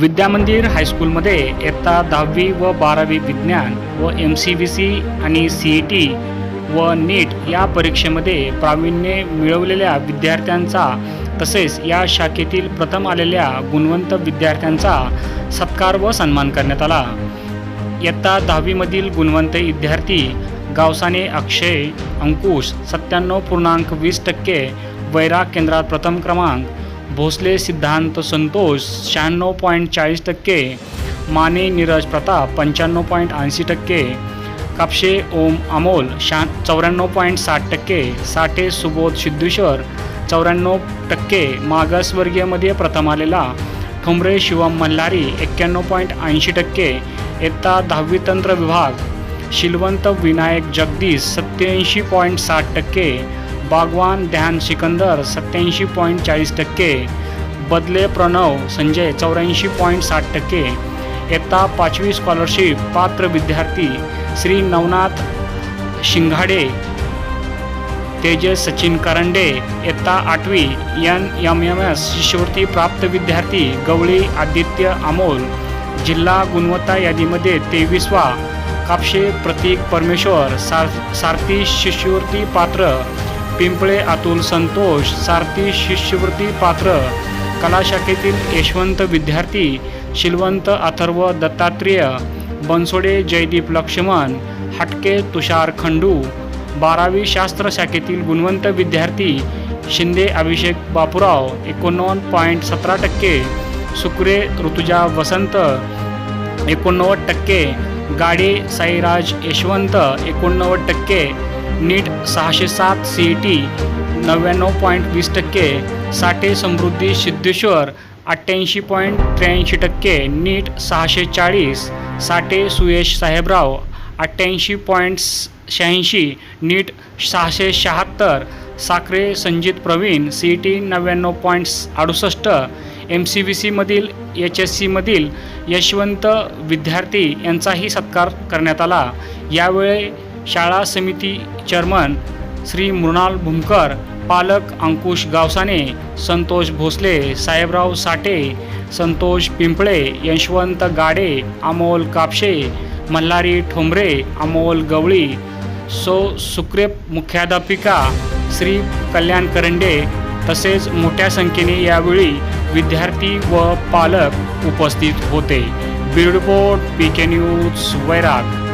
विद्यामंदिर हायस्कूलमध्ये इयत्ता दहावी व बारावी विज्ञान व एम सी बी सी आणि सी ई टी व नीट या परीक्षेमध्ये प्रावीण्य मिळवलेल्या विद्यार्थ्यांचा तसेच या शाखेतील प्रथम आलेल्या गुणवंत विद्यार्थ्यांचा सत्कार व सन्मान करण्यात आला. इयत्ता दहावीमधील गुणवंत विद्यार्थी गावसाने अक्षय अंकुश सत्त्याण्णव पूर्णांक वीस टक्के वैराग केंद्रात प्रथम क्रमांक भोसले सिद्धांत संतोष शहाण्णव पॉईंट चाळीस टक्के माने नीरज प्रताप पंच्याण्णव पॉईंट ऐंशी टक्के कापशे ओम अमोल शहा चौऱ्याण्णव पॉईंट साठ टक्के साठे सुबोध सिद्धेश्वर चौऱ्याण्णव टक्के मागासवर्गीयमध्ये प्रथम आलेला ठुमरे शिवम मल्हारी एक्क्याण्णव पॉईंट ऐंशी टक्के इयत्ता दहावी तंत्र विभाग शिलवंत विनायक जगदीश सत्याऐंशी पॉईंट साठ टक्के बागवान ध्यान सिकंदर सत्याऐंशी पॉईंट चाळीस टक्के बदले प्रणव संजय चौऱ्याऐंशी पॉईंट साठ टक्के इयत्ता पाचवी स्कॉलरशिप पात्र विद्यार्थी श्री नवनाथ शिंघाडे तेजस सचिन करंडे इयत्ता आठवी एन एम एम एस शिष्यवृत्ती प्राप्त विद्यार्थी गवळी आदित्य अमोल जिल्हा गुणवत्ता यादीमध्ये तेवीसवा कापशे प्रतीक परमेश्वर सार सारथी शिष्यवृत्ती पात्र पिंपळे अतुल संतोष सारथी शिष्यवृत्ती पात्र कला शाखेतील यशवंत विद्यार्थी शिलवंत अथर्व दत्तात्रेय बनसोडे जयदीप लक्ष्मण हटके तुषार खंडू बारावी शास्त्र शाखेतील गुणवंत विद्यार्थी शिंदे अभिषेक बापूराव एकोणनव्वद पॉईंट सतरा टक्के सुकरे ऋतुजा वसंत एकोणनव्वद टक्के गाडे साईराज यशवंत एकोणनव्वद टक्के नीट सहाशे सात सी ई टी नव्याण्णव पॉईंट वीस टक्के साठे समृद्धी सिद्धेश्वर अठ्ठ्याऐंशी पॉईंट त्र्याऐंशी टक्के नीट सहाशे चाळीस साठे सुयश साहेबराव अठ्ठ्याऐंशी पॉईंट शहाऐंशी नीट सहाशे शहात्तर Sakhare Sanjit Pravin C E T नव्याण्णव पॉईंट्स अडुसष्ट एम सी बी सीमधील एच एस सीमधील यशवंत विद्यार्थी यांचाही सत्कार करण्यात आला. यावेळी शाळा समिती चेअरमन श्री मृणाल भुमकर पालक अंकुश गावसाने संतोष भोसले साहेबराव साठे संतोष पिंपळे यशवंत गाडे अमोल कापशे मल्हारी ठोंबरे अमोल गवळी सो सुक्रेप मुख्याध्यापिका श्री कल्याण करंडे तसेच मोठ्या संख्येने यावेळी विद्यार्थी व पालक उपस्थित होते. Bureau report P K news Vairag.